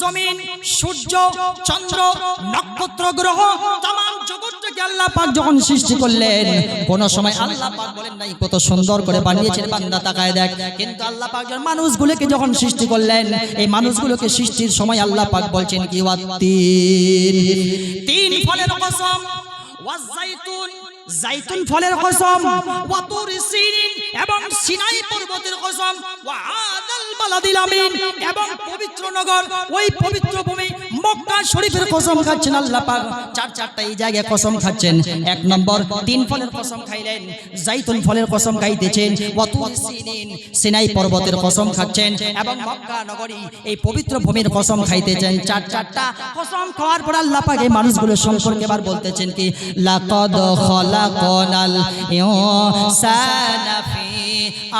জমিন, সূর্য, চন্দ্র, নক্ষত্র, গ্রহ তাম জগৎটাকে আল্লাহ পাক যখন সৃষ্টি করলেন, কোন সময় আল্লাহ পাক বলেন নাই, কত সুন্দর করে বানিয়েছেন বান্দা, তাকায় দেখ। কিন্তু আল্লাহ পাক যখন মানুষগুলোকে যখন সৃষ্টি করলেন, এই মানুষগুলোকে সৃষ্টির সময় আল্লাহ পাক বলছেন কি, ওয়াত্তিন। তিন ফলের কসম ওয়াজাইতুন জাইতুন ফলের কসম। ওয়াতুর সিনিন এবং সিনাই পর্বতের কসম। ওয়াদাল বালাদিল আমিন এবং পবিত্র নগর। ওই পবিত্র ভূমি মক্কা শরীফের কসম খাচ্ছেন আল্লাহ পাক। চার চারটা এই জায়গায় কসম খাচ্ছেন। এক নম্বর, তিন ফলের কসম খাইলেন। জাইতুন ফলের কসম খাইতেছেন। ওয়াতুর সিনিন সিনাই পর্বতের কসম খাচ্ছেন এবং মক্কা নগরী এই পবিত্র ভূমির কসম খাইতেছেন। চার চারটা কসম খাওয়ার পর আল্লাহ পাক এই মানুষগুলো সম্পর্কে এবার বলতেছেন কি, লাকাদ খলাকনাল ইনসানা ফি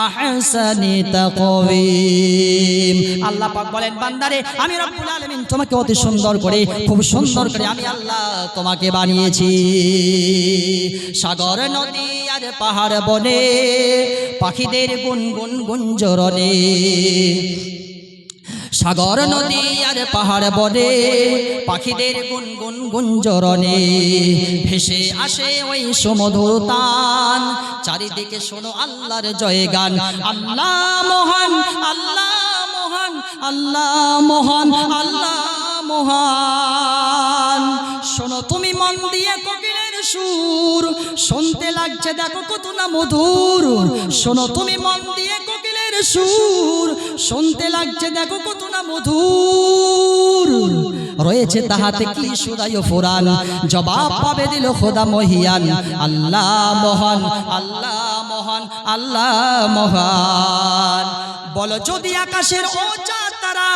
আহসানি তাকওয়িম আল্লাহ পাক বলেন, বান্দারে, আমি রব্বুল আলামিন তোমাকে অতি সুন্দর করে, খুব সুন্দর করে আমি আল্লাহ তোমাকে বানিয়েছি। সাগর, নদী আর পাহাড় বনে পাখিদের গুনগুন গুঞ্জরনে সাগর নদী আর পাহাড় বনে পাখিদের গুনগুন গুঞ্জরনে ভেসে আসে ওই সমধুর তান চারিদিকে শোনো আল্লাহর জয় গান। আল্লাহ মহান আল্লাহ মহান আল্লাহ মহান আল্লাহ মহান। শোনো তুমি মন দিয়ে কোকিলের সুর। শুনতে লাগছে দেখো কত না মধুর। শোনো তুমি মন দিয়ে কোকিলের সুর। শুনতে লাগছে, দেখো কত না মধুর। রয়েছে তাহাতে কি সুদায় ফুরান। জবাব পাবে দিল খোদা মহিয়ান। আল্লাহ মহান আল্লাহ মহান আল্লাহ মহান। বলো, যদি আকাশের ও চাঁদ তারা,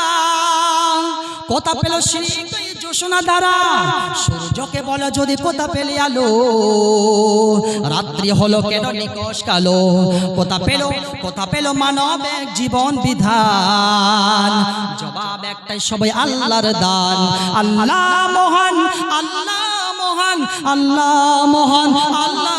কথা পেল শীত জোসনা দ্বারা, সূর্যকে বলো যদি কোথা পেলে আলো। রাত্রি হলো কেন নিকশ কালো? কোথা পেল কোথা পেল মানব এক জীবন বিধান। জবাব একটাই, সবাই আল্লাহর দান। আল্লাহ মহান আল্লাহ মহান আল্লাহ মহান, আল্লাহ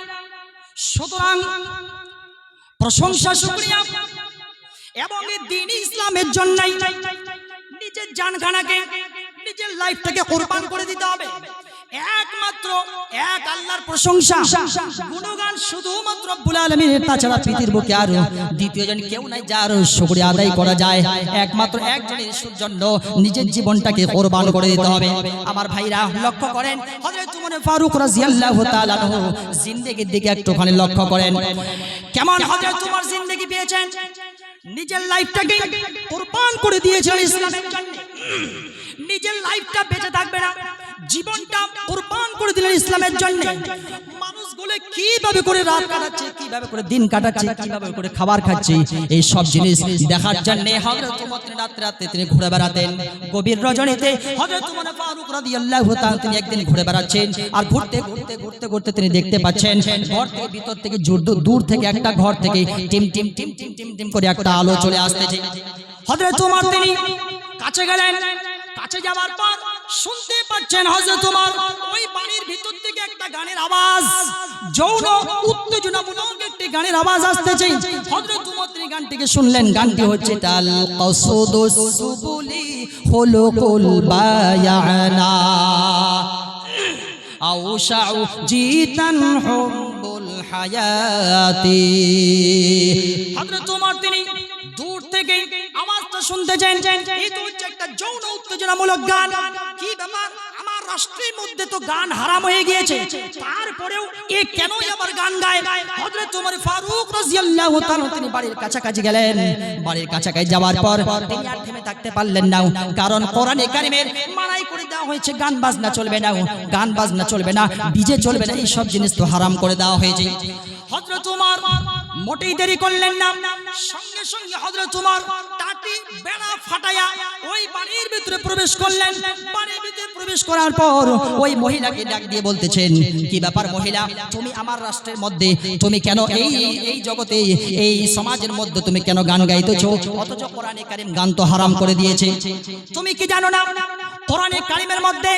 সুতরাং প্রশংসা, শুক্রিয়া। এবং দিন ইসলামের জন্যই নিজের জানখানাকে, নিজের লাইফটাকে কোরবান করে দিতে হবে। একমাত্র এক আল্লাহর প্রশংসা। গুণগান শুধুমাত্র রব্বুল আলামিনের তাছাড়া পৃথিবীর বুকে আর। দ্বিতীয় জন কেউ নাই যার শুকরিয়া আদায় করা যায়। একমাত্র একজনের জন্য নিজের জীবনটাকে কোরবান করে দিতে হবে। আমার ভাইরা লক্ষ্য করেন হযরত উমর ফারুক রাদিয়াল্লাহু তাআলা আনহু জিন্দেগির দিকে একটুখানি লক্ষ্য করেন। কেমন হযরত উমর জিন্দেগি পেয়েছেন? নিজের লাইফটাকে কোরবান করে দিয়েছেন ইসলামের জন্য। নিজের লাইফটা বেঁচে থাকবে না। জীবনটা কোরবান করে দিলেন ইসলামের জন্য। মানুষগুলো কীভাবে করে রাত কাটাচ্ছে, কীভাবে করে দিন কাটাচ্ছে, কীভাবে করে খাবার খাচ্ছে, এই সব জিনিস দেখার জন্য হযরত উমর তিনি রাত্রে রাত্রে তিনি ঘুরে বেড়াতেন। গভীর রজনীতে হযরত উমর ফারুক রাদিয়াল্লাহু তাআলা তিনি একদিন ঘুরে বেড়াচ্ছেন আর ঘুরতে ঘুরতে ঘুরতে ঘুরতে তিনি দেখতে পাচ্ছেন ঘর থেকে ভিতর থেকে দূর থেকে একটা ঘর থেকে team team team team team team করে একটা আলো চলে আসতেছে। হযরত উমর তিনি কাছে গেলেন। কাছে যাওয়ার পর শুনতে পাচ্ছেন হযরত উমর। ওই বাড়ির ভিতর থেকে একটা গানের আওয়াজ। যৌন উত্তেজনামূলক একটি গানের আওয়াজ আসতেছে। হযরত উমর তিনি গানটিকে শুনলেন। গানটি হচ্ছে, তাল কসুদুস সুবুলি খুলুকুল বায়ানা। আউশাউ জিতান হুব্বুল হায়াতি। হযরত উমর তিনি দূর থেকে আওয়াজটা শুনতে চান এই তো হচ্ছে একটা যৌন উত্তেজনামূলক গান। কি ব্যাপার? আমার রাষ্ট্রের মধ্যে তো গান হারাম হয়ে গিয়েছে। তারপরেও এ কেন আবার গান গায়? হযরত ওমর ফারুক রাদিয়াল্লাহু তাআলা তিনি বাড়ির কাছাকাছি গেলেন। বাড়ির কাছাকাছি যাওয়ার পর তিনি আর থেমে থাকতে পারলেন না। কারণ কোরআনে কারিমের মানাই করে দেওয়া হয়েছে, গান বাজনা চলবে না। গান বাজনা চলবে না ডিজে চলবে না এই সব জিনিস তো হারাম করে দেওয়া হয়েছে। হযরত উমর মোটেই দেরি করলেন না। সঙ্গে সঙ্গে হযরত ডাকাতি বেড়া ফাটায়া ওই বাড়ির ভিতরে প্রবেশ করলেন বাড়ির ভিতরে প্রবেশ করার পর ওই মহিলাকে ডাক দিয়ে বলতেছেন কি ব্যাপার মহিলা তুমি আমার রাষ্ট্রের মধ্যে তুমি কেন এই এই জগতে এই সমাজের মধ্যে তুমি কেন গান গাইতেছো অথচ কোরআনে কারিম গান তো হারাম করে দিয়েছে তুমি কি জানো না কোরআনে কারিমের মধ্যে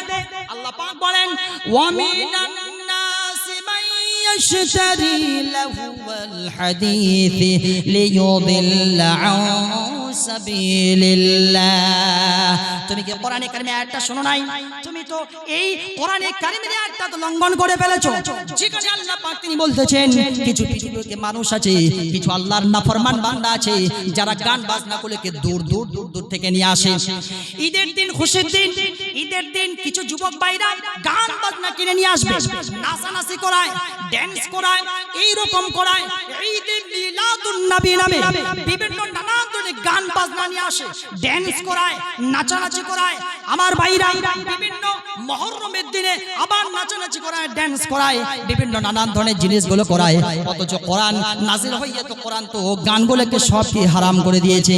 আল্লাহ পাক বলেন ওয়ামিনান নাসি মান يشتري لهو الحديث ليضل عن যারা গান বাজনা গুলোকে দূর দূর দূর দূর থেকে নিয়ে আসে। ঈদের দিন, খুশির দিন, ঈদের দিন কিছু যুবক ভাইরা গান বাজনা কিনে নিয়ে আসবে। নাচানাচি করায় ড্যান্স করায়, এইরকম করায়। ঈদের নামে বিভিন্ন নানা গান বাজনা নিয়ে আসে ড্যান্স করায়, নাচানাচি করায়। আমার ভাইরা বিভিন্ন মহরমের দিনে আবার নাচানাচি করায় ড্যান্স করায়, বিভিন্ন নানান ধরনের জিনিসগুলো করায়। অথচ কোরআন নাজিল হইয়া তো কোরআন তো গানগুলোকে সবকে হারাম করে দিয়েছে।